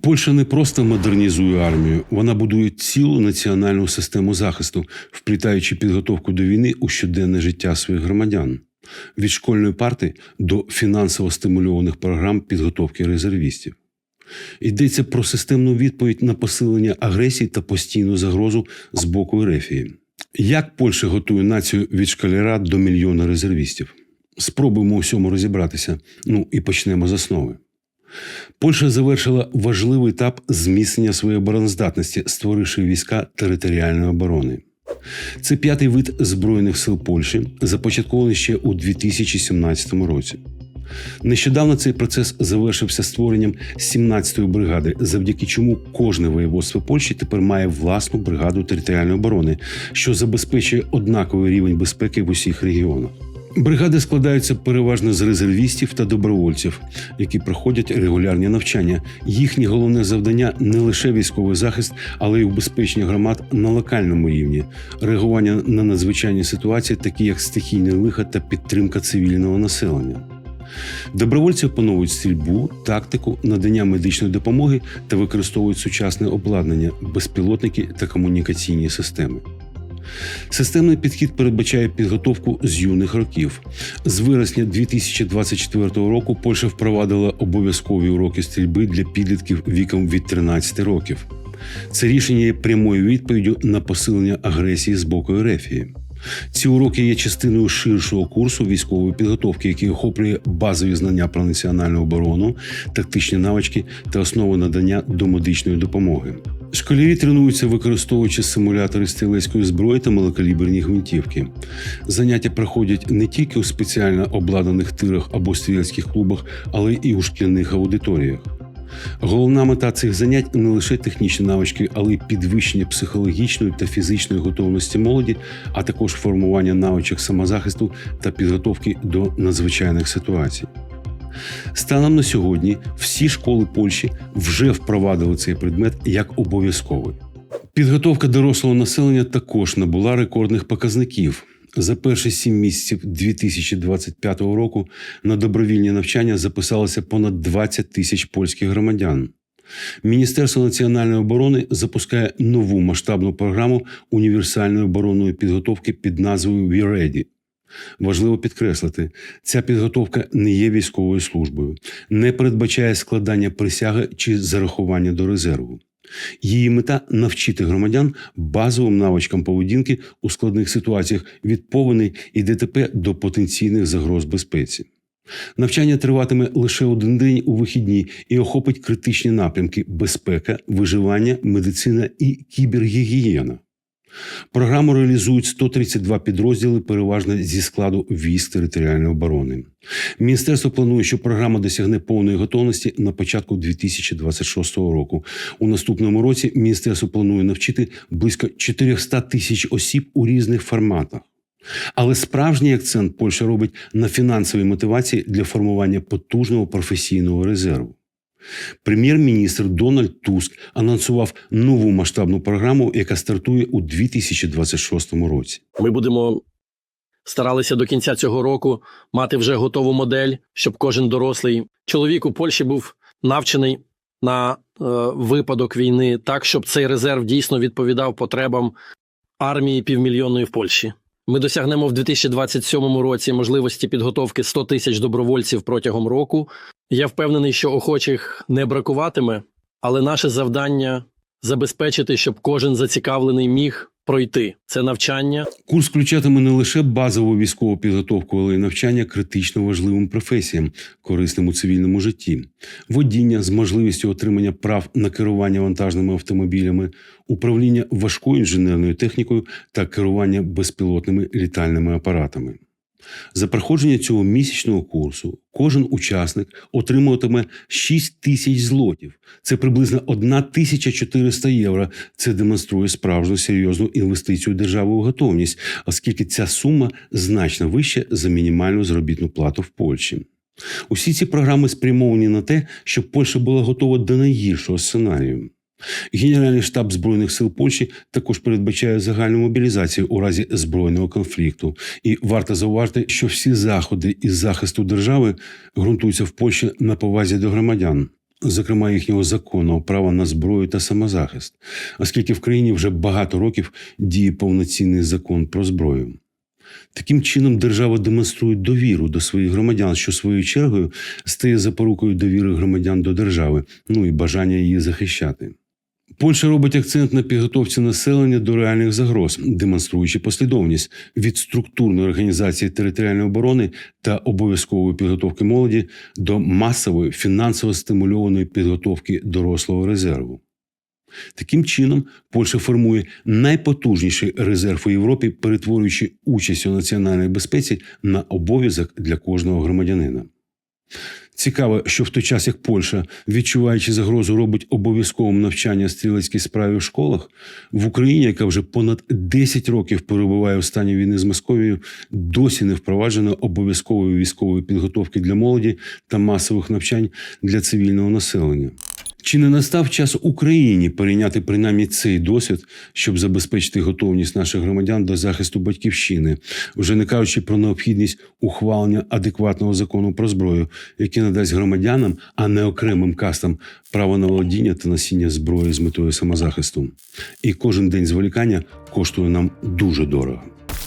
Польща не просто модернізує армію, вона будує цілу національну систему захисту, вплітаючи підготовку до війни у щоденне життя своїх громадян від школьної парти до фінансово стимульованих програм підготовки резервістів. Йдеться про системну відповідь на посилення агресії та постійну загрозу з боку Ерефії. Як Польща готує націю від школяра до мільйона резервістів? Спробуємо у всьому розібратися. Ну і почнемо з основи. Польща завершила важливий етап зміцнення своєї обороноздатності, створивши війська територіальної оборони. Це п'ятий вид Збройних сил Польщі, започаткований ще у 2017 році. Нещодавно цей процес завершився створенням 17-ї бригади, завдяки чому кожне воєводство Польщі тепер має власну бригаду територіальної оборони, що забезпечує однаковий рівень безпеки в усіх регіонах. Бригади складаються переважно з резервістів та добровольців, які проходять регулярні навчання. Їхнє головне завдання не лише військовий захист, але й убезпечення громад на локальному рівні, реагування на надзвичайні ситуації, такі як стихійне лиха та підтримка цивільного населення. Добровольці опановують стрільбу, тактику, надання медичної допомоги та використовують сучасне обладнання, безпілотники та комунікаційні системи. Системний підхід передбачає підготовку з юних років. З вересня 2024 року Польща впровадила обов'язкові уроки стрільби для підлітків віком від 13 років. Це рішення є прямою відповіддю на посилення агресії з боку Ерефії. Ці уроки є частиною ширшого курсу військової підготовки, який охоплює базові знання про національну оборону, тактичні навички та основи надання домедичної допомоги. Школярі тренуються, використовуючи симулятори стрілецької зброї та малокаліберні гвинтівки. Заняття проходять не тільки у спеціально обладнаних тирах або стрілецьких клубах, але і у шкільних аудиторіях. Головна мета цих занять не лише технічні навички, але й підвищення психологічної та фізичної готовності молоді, а також формування навичок самозахисту та підготовки до надзвичайних ситуацій. Станом на сьогодні всі школи Польщі вже впровадили цей предмет як обов'язковий. Підготовка дорослого населення також набула рекордних показників. За перші сім місяців 2025 року на добровільні навчання записалося понад 20 тисяч польських громадян. Міністерство національної оборони запускає нову масштабну програму універсальної оборонної підготовки під назвою «We Ready». Важливо підкреслити, ця підготовка не є військовою службою, не передбачає складання присяги чи зарахування до резерву. Її мета навчити громадян базовим навичкам поведінки у складних ситуаціях від повені і ДТП до потенційних загроз безпеці. Навчання триватиме лише один день у вихідні і охопить критичні напрямки безпека, виживання, медицина і кібергігієна. Програму реалізують 132 підрозділи, переважно зі складу військ територіальної оборони. Міністерство планує, що програма досягне повної готовності на початку 2026 року. У наступному році міністерство планує навчити близько 400 тисяч осіб у різних форматах. Але справжній акцент Польща робить на фінансовій мотивації для формування потужного професійного резерву. Прем'єр-міністр Дональд Туск анонсував нову масштабну програму, яка стартує у 2026 році. Ми будемо старалися до кінця цього року мати вже готову модель, щоб кожен дорослий чоловік у Польщі був навчений на е, випадок війни, так щоб цей резерв дійсно відповідав потребам армії півмільйонної в Польщі. Ми досягнемо в 2027 році можливості підготовки 100 тисяч добровольців протягом року. Я впевнений, що охочих не бракуватиме, але наше завдання забезпечити, щоб кожен зацікавлений міг пройти це навчання. Курс включатиме не лише базову військову підготовку, але й навчання критично важливим професіям, корисним у цивільному житті, водіння з можливістю отримання прав на керування вантажними автомобілями, управління важкою інженерною технікою та керування безпілотними літальними апаратами. За проходження цього місячного курсу кожен учасник отримуватиме 6 тисяч злотів. Це приблизно 1400 євро. Це демонструє справжню серйозну інвестицію держави у готовність, оскільки ця сума значно вища за мінімальну заробітну плату в Польщі. Усі ці програми спрямовані на те, щоб Польща була готова до найгіршого сценарію. Генеральний штаб збройних сил Польщі також передбачає загальну мобілізацію у разі збройного конфлікту. І варто зауважити, що всі заходи із захисту держави ґрунтуються в Польщі на повазі до громадян. зокрема їхнього законного права на зброю та самозахист, оскільки в країні вже багато років діє повноцінний закон про зброю. Таким чином, держава демонструє довіру до своїх громадян, що своєю чергою стає запорукою довіри громадян до держави, ну і бажання її захищати. Польща робить акцент на підготовці населення до реальних загроз, демонструючи послідовність від структурної організації територіальної оборони та обов'язкової підготовки молоді до масової фінансово стимульованої підготовки дорослого резерву. Таким чином, Польща формує найпотужніший резерв у Європі, перетворюючи участь у національній безпеці на обов'язок для кожного громадянина. Цікаво, що в той час, як Польща, відчуваючи загрозу, робить обов'язковим навчання стрілецькій справі в школах, в Україні, яка вже понад 10 років перебуває в стані війни з Московією, досі не впроваджено обов'язкової військової підготовки для молоді та масових навчань для цивільного населення. Чи не настав час Україні перейняти принаймні цей досвід, щоб забезпечити готовність наших громадян до захисту батьківщини, вже не кажучи про необхідність ухвалення адекватного закону про зброю, який надасть громадянам, а не окремим кастам, право на володіння та носіння зброї з метою самозахисту. І кожен день зволікання коштує нам дуже дорого.